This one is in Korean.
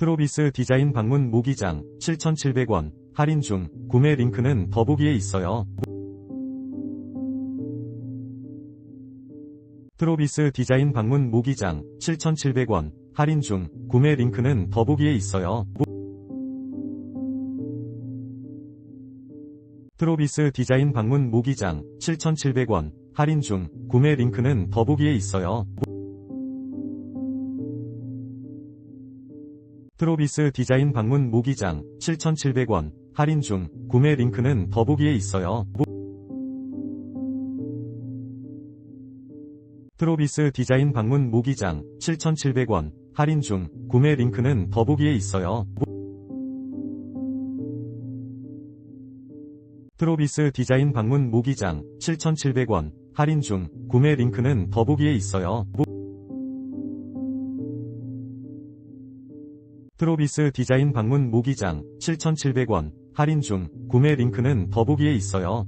트로비스 디자인 방문 모기장 7,700원 할인 중 구매 링크는 더보기에 있어요. 트로비스 디자인 방문 모기장 7,700원 할인 중 구매 링크는 더보기에 있어요. 트로비스 디자인 방문 모기장 7,700원 할인 중 구매 링크는 더보기에 있어요. 트로비스 디자인 방문 모기장 7,700원 할인 중 구매 링크는 더보기에 있어요. 트로비스 디자인 방문 모기장 7,700원 할인 중 구매 링크는 더보기에 있어요. 트로비스 디자인 방문 모기장 7,700원 할인 중 구매 링크는 더보기에 있어요. 트로비스 디자인 방문 모기장 7,700원 할인 중 구매 링크는 더보기에 있어요.